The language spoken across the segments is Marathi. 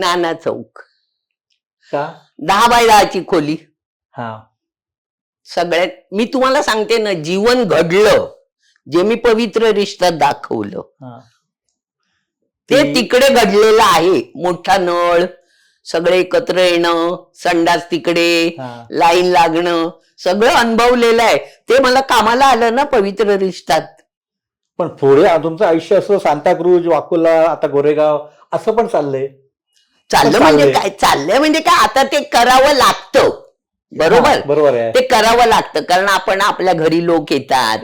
नाना चौक. का? दहा बाय दहाची खोली. हा. सगळ्यात मी तुम्हाला सांगते ना जीवन घडलं जे मी पवित्र रिश्ता दाखवलं. हा. ते ती- तिकडे घडलेलं आहे. मोठा नळ सगळे एकत्र येणं संडास तिकडे हा. लाईन लागणं सगळं अनुभवलेलं आहे. ते मला कामाला आलं ना पवित्र रिश्तात. पण पुढे तुमचं आयुष्य असं सांताक्रूज वाकुला आता गोरेगाव असं पण चाललंय. चाललं म्हणजे. काय? चाललंय म्हणजे काय? आता ते करावं लागतं. बरोबर? बरोबर आहे. ते करावं लागतं. कारण आपण आपल्या घरी लोक येतात.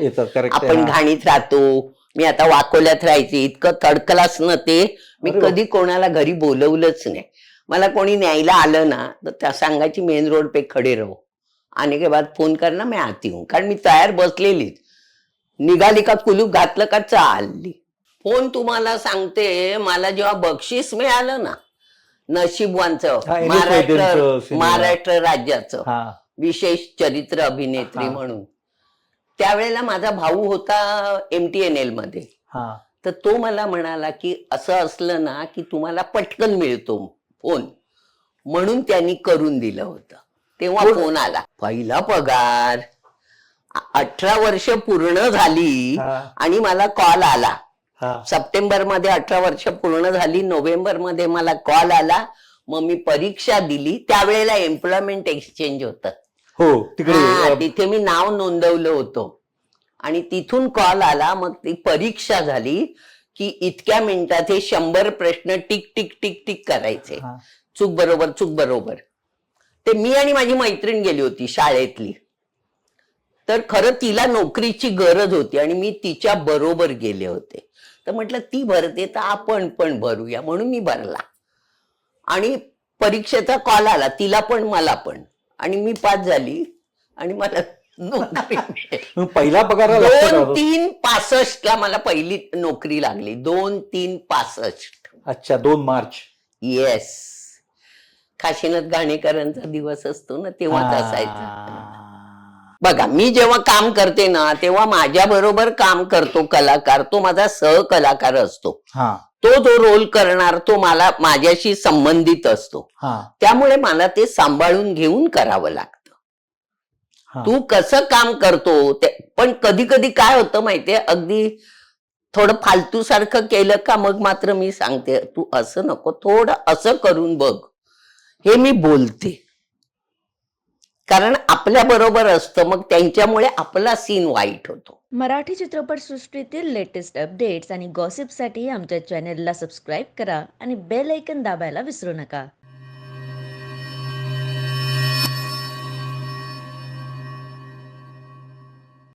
आपण घाणीत राहतो. मी आता वाकोल्यात राहायचे. इतकं तडकलाच न ते मी. कधी कोणाला घरी बोलवलंच नाही. मला कोणी न्यायला आलं ना तर त्या सांगायची मेन रोड पे खडे राहू. आने के बाद फोन करना मैं आती हूँ. कारण मी तयार बसलेलीच. निघाली का कुलूप घातलं का चालली. फोन तुम्हाला सांगते मला जेव्हा बक्षीस मिळालं ना नशीबवांचं हा, वैद्यंचं महाराष्ट्र सिनेमा. महाराष्ट्र राज्याचं हा. विशेष चरित्र अभिनेत्री हा. म्हणून. त्यावेळेला माझा भाऊ होता एम टी एन एलमध्ये. हा. तर तो मला म्हणाला की असं असलं ना की तुम्हाला पटकन मिळतो फोन. म्हणून त्यांनी करून दिलं होतं. तेव्हा फोन आला. पहिला पगार. अ- अठरा वर्ष पूर्ण झाली हा. आणि मला कॉल आला. सप्टेंबरमध्ये अठरा वर्ष पूर्ण झाली. नोव्हेंबरमध्ये मला कॉल आला. मग मी परीक्षा दिली. त्यावेळेला एम्प्लॉयमेंट एक्सचेंज होतं. हो तिकडे तिथे मी नाव नोंदवलं होतं. आणि तिथून कॉल आला. मग ती परीक्षा झाली की इतक्या मिनिटात हे शंभर प्रश्न टिक टिक टिक टिक करायचे. चूक बरोबर चूक बरोबर. ते मी आणि माझी मैत्रीण गेली होती शाळेतली. तर खरं तिला नोकरीची गरज होती आणि मी तिच्या बरोबर गेले होते. तर म्हटलं ती भरते तर आपण पण भरूया. म्हणून मी भरला. आणि परीक्षेचा कॉल आला तिला पण मला पण. आणि मी पास झाली. आणि मला पहिला पगार दोन? तीन पासष्ट ला मला पहिली नोकरी लागली. दोन तीन पासष्ट. अच्छा दोन मार्च. येस काशीनाथ घाणेकरांचा दिवस असतो ना तेव्हाच असायचा. बघा मी जेव्हा काम करते ना तेव्हा माझ्या बरोबर काम करतो कलाकार तो माझा सहकलाकार असतो. हा. तो जो रोल करणार तो मला माझ्याशी संबंधित असतो. हा. त्यामुळे मला ते सांभाळून घेऊन करावं लागतं. तू कसं काम करतो ते पण कधी कधी काय होतं माहितीये अगदी थोडं फालतू सारखं केलं का मग मात्र मी सांगते तू असं नको थोडं असं करून बघ. हे मी बोलते. कारण आपल्या बरोबर असतं मग त्यांच्यामुळे आपला सीन वाईट होतो. मराठी चित्रपटसृष्टीतील लेटेस्ट अपडेट्स आणि गॉसिपसाठी आमच्या चॅनेलला सबस्क्राईब करा आणि बेल ऐकन दाबायला विसरू नका.